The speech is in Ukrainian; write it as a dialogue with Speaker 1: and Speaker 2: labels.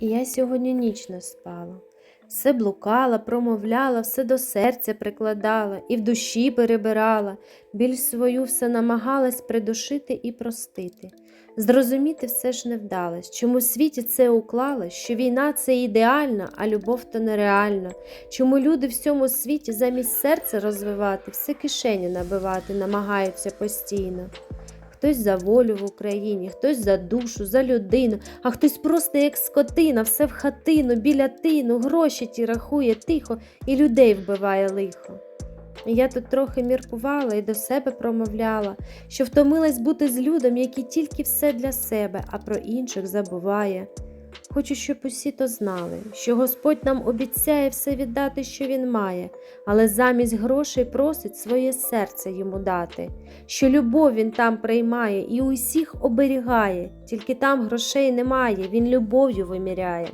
Speaker 1: І я сьогодні ніч не спала. Все блукала, промовляла, все до серця прикладала і в душі перебирала, біль свою все намагалась придушити і простити. Зрозуміти все ж не вдалось, чому в світі це уклалось, що війна це ідеальна, а любов то нереальна. Чому люди в цьому світі замість серця розвивати, все кишені набивати намагаються постійно. Хтось за волю в Україні, хтось за душу, за людину, а хтось просто як скотина, все в хатину, біля тину, гроші ті рахує тихо і людей вбиває лихо. Я тут трохи міркувала і до себе промовляла, що втомилась бути з людом, який тільки все для себе, а про інших забуває. Хочу, щоб усі то знали, що Господь нам обіцяє все віддати, що Він має, але замість грошей просить своє серце йому дати, що любов він там приймає і усіх оберігає, тільки там грошей немає, він любов'ю виміряє.